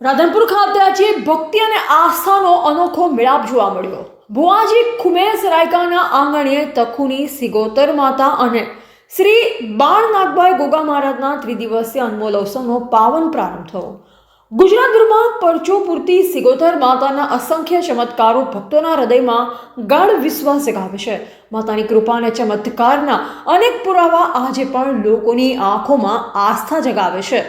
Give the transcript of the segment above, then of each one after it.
રાધનપુર ખાતે આજે ભક્તિ અને આસ્થાનો અનોખો મેળાપ જોવા મળ્યો. ભુવાજી ખુમેર રાયકાના આંગણે તખુની સિગોતર માતા અને શ્રી બાળનાથભાઈ ગોગા મહારાજના ત્રિદિવસીય અનમોલ અવસરનો પાવન પ્રારંભ થયો. ગુજરાતભરમાં પરચો પૂરતી સિગોતર માતાના અસંખ્ય ચમત્કારો ભક્તોના હૃદયમાં ગાઢ વિશ્વાસ જગાવે છે. માતાની કૃપા અને ચમત્કારના અનેક પુરાવા આજે પણ લોકોની આંખોમાં આસ્થા જગાવે છે.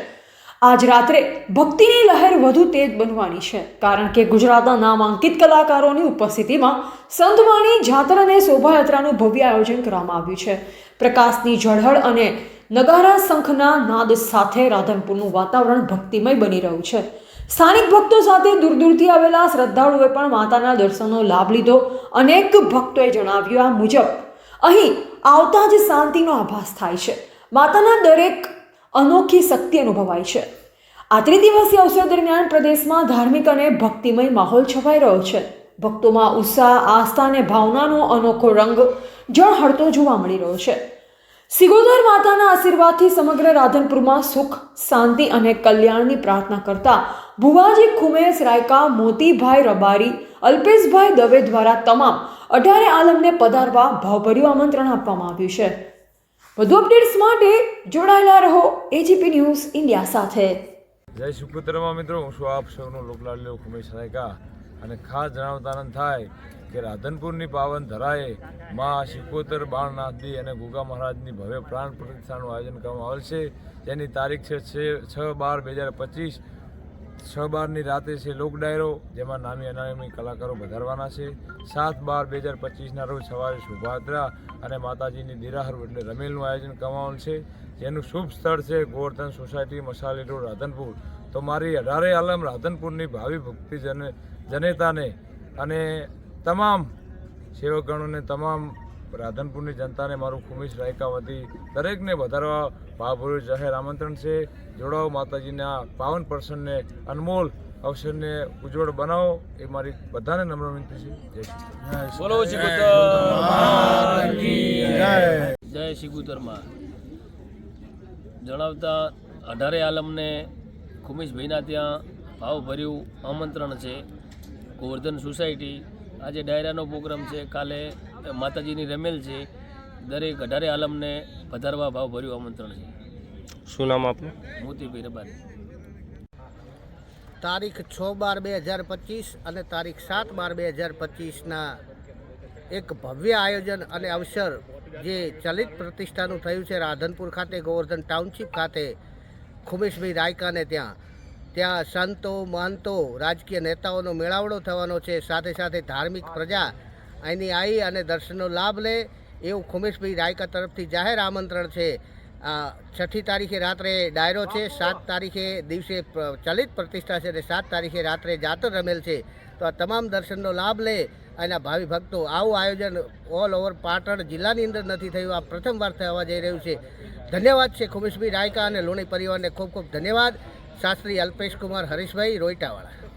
આજ રાત્રે ભક્તિની લહેર વધુ તેજ બનવાની છે. કારણ કે ગુજરાતના નામાંકિત કલાકારોની ઉપસ્થિતિમાં સંતવાણી જાતર અને શોભાયાત્રાનું ભવ્ય આયોજન કરવામાં આવ્યું છે. પ્રકાશની ઝળહળ અને નગારા શંખના નાદ સાથે રાધનપુરનું વાતાવરણ ભક્તિમય બની રહ્યું છે. સ્થાનિક ભક્તો સાથે દૂર દૂરથી આવેલા શ્રદ્ધાળુઓએ પણ માતાના દર્શનનો લાભ લીધો. અનેક ભક્તોએ જણાવ્યું આ મુજબ અહીં આવતા જ શાંતિનો આભાસ થાય છે. માતાના દરેક અનોખી શક્તિ અનુભવાય છે. આ ત્રિદિવસીય અવસર દરમિયાન પ્રદેશમાં ધાર્મિક અને ભક્તિમય માહોલ છવાઈ રહ્યો છે. ભક્તોમાં ઉત્સાહ, આસ્થા અને ભાવનાનો અનોખો રંગ જળહળતો જોવા મળી રહ્યો છે. સિગોદર માતાના આશીર્વાદથી સમગ્ર રાધનપુરમાં સુખ, શાંતિ અને કલ્યાણની પ્રાર્થના કરતા ભુવાજી ખુમેશ રાયકા, મોતીભાઈ રબારી, અલ્પેશભાઈ દવે દ્વારા તમામ અઢારે આલમને પધારવા ભાવભર્યું આમંત્રણ આપવામાં આવ્યું છે. વધુ અપડેટ્સ માટે જોડાયેલા રહો એજીપી ન્યૂઝ ઇન્ડિયા સાથે. જય સુપુત્રમાં મિત્રો, હું છું આપ સૌનો લોકલાલ્યો ઉમેશ રાયકા. અને ખાસ જણાવતા આનંદ થાય કે રાધનપુરની પાવન ધરાએ મા શિકોતર બાળનાથજી અને ગુગા મહારાજની ભવ્ય પ્રાણ પ્રતિષ્ઠાનું આયોજન કરવામાં આવેલ છે. જેની તારીખ છ- છ બાર બે હજાર પચીસ. છ બારની રાતે છે લોક ડાયરો, જેમાં નામી અનામી કલાકારો વધારવાના છે. સાત બાર બે હજાર પચીસના રોજ સવારે શોભાયાત્રા અને માતાજીની દિરાહર એટલે રમેલનું આયોજન કરવામાં છે. જેનું શુભ સ્થળ છે ગોવર્ધન સોસાયટી, મસાલી રોડ, રાધનપુર. તો મારી અઢારે આલમ રાધનપુરની ભાવિ ભક્તિ જન જનેતાને અને તમામ સેવકગણોને તમામ રાધનપુરની જનતાને મારું ખુમીશ રાયકા વતી દરેકને વધારવા ભાવભર્યું જાહેર આમંત્રણ છે. જોડાઓ માતાજીના પાવન પ્રસન્નને અનમોલ અવસરને ઉજ્જવળ બનાવો એ મારી બધાને નમ્ર વિનંતી છે. જય શ્રી. બોલો જય શિકોતરમાં જણાવતા અઢારે આલમને ખુમીશભાઈના ત્યાં ભાવભર્યું આમંત્રણ છે. ગોવર્ધન સોસાયટી આજે ડાયરાનો પ્રોગ્રામ છે. કાલે માતાજીની રમેલ છે. દરેક અઢારે આલમને પધારવા ભાવભર્યું આમંત્રણ છે. શું નામ આપનું? મોતીભાઈ રબારી. તારીખ છ બાર બે હજાર પચીસ અને તારીખ સાત બાર બે હજાર પચીસના એક ભવ્ય આયોજન અને અવસર જે ચલિત પ્રતિષ્ઠાનું થયું છે રાધનપુર ખાતે ગોવર્ધન ટાઉનશીપ ખાતે ખુમેશભાઈ રાયકાને ત્યાં. ત્યાં સંતો મહંતો રાજકીય નેતાઓનો મેળાવડો થવાનો છે. સાથે સાથે ધાર્મિક પ્રજા અહીંની આવી અને દર્શનનો લાભ લે એવું ખુમેશભાઈ રાયકા તરફથી જાહેર આમંત્રણ છે. છઠ્ઠી તારીખે રાત્રે ડાયરો છે, સાત તારીખે દિવસે ચલિત પ્રતિષ્ઠા છે અને સાત તારીખે રાત્રે જાતર રમેલ છે. તો આ તમામ દર્શનનો લાભ લે એના ભાવિ ભક્તો આવું આયોજન ઓલ ઓવર પાટણ જિલ્લાની અંદર નથી થયું. આ પ્રથમવાર થવા જઈ રહ્યું છે. ધન્યવાદ છે ખુમેશભાઈ રાયકા અને લોણી પરિવારને ખૂબ ખૂબ ધન્યવાદ. શાસ્ત્રી અલ્પેશ કુમાર હરીશભાઈ રોઈટાવાળા